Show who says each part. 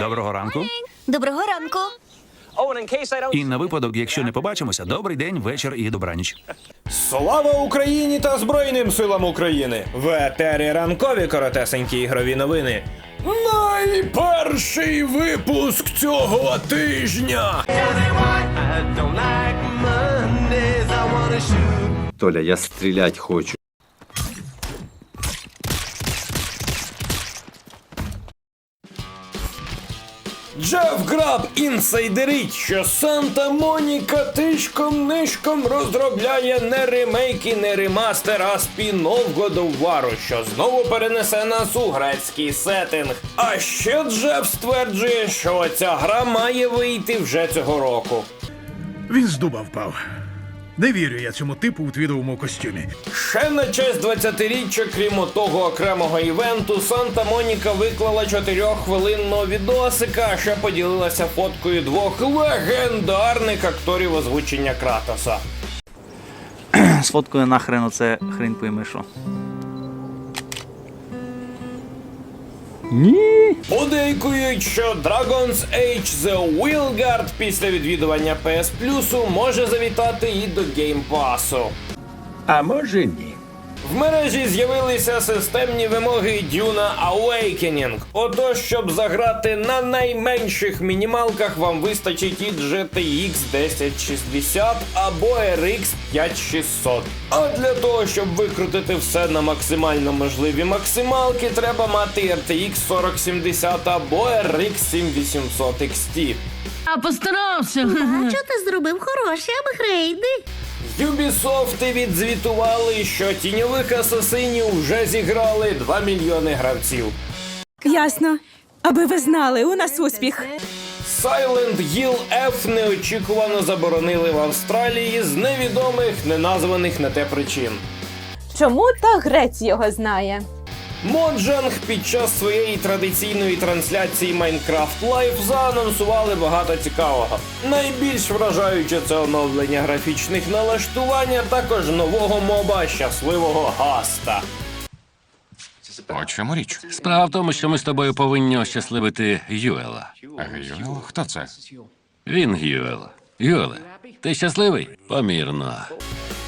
Speaker 1: Доброго ранку.
Speaker 2: Доброго ранку.
Speaker 1: І на випадок, якщо не побачимося, добрий день, вечір і добраніч.
Speaker 3: Слава Україні та Збройним силам України! В етері ранкові коротесенькі ігрові новини. Найперший випуск цього тижня.
Speaker 4: Толя, я стрілять хочу.
Speaker 3: Джеф Граб інсайдерить, що Санта Моніка тишком нишком розробляє не ремейк і не ремастер, а спін-офф God що знову перенесе нас у грецький сеттинг. А ще Джеф стверджує, що ця гра має вийти вже цього року.
Speaker 5: Він з дуба впав. Не вірю я цьому типу у твідовому костюмі.
Speaker 3: Ще на честь 20-річчя, крім того окремого івенту, Санта Моніка виклала 4-хвилинного відосика, ще поділилася фоткою двох легендарних акторів озвучення Кратоса.
Speaker 6: Сфоткаю нахрен оце хрень пойми що.
Speaker 3: Подейкують, що Dragon's Age The Wildguard після відвідування PS Plus може завітати і до Game Pass.
Speaker 4: А може ні.
Speaker 3: В мережі з'явилися системні вимоги Duna Awakening. Отож, щоб заграти на найменших мінімалках, вам вистачить і GTX 1060 або RX 5600. А для того, щоб викрутити все на максимально можливі максималки, треба мати RTX 4070 або RX 7800 XT.
Speaker 7: А постарався.
Speaker 2: Що ти зробив хороші апгрейди?
Speaker 3: Ubisoft відзвітували, що тіньових асасинів вже зіграли 2 мільйони гравців.
Speaker 8: Ясно. Аби ви знали, у нас успіх.
Speaker 3: Silent Hill F неочікувано заборонили в Австралії з невідомих, неназваних на те причин.
Speaker 8: Чому та грець його знає?
Speaker 3: Моджанг під час своєї традиційної трансляції Minecraft Live заанонсували багато цікавого. Найбільш вражаюче це оновлення графічних налаштувань, а також нового моба щасливого гаста.
Speaker 9: У чому річ?
Speaker 7: Справа в тому, що ми з тобою повинні ощасливити Юела.
Speaker 9: Юел, хто це?
Speaker 7: Він Юел. Юеле, ти щасливий? Помірно.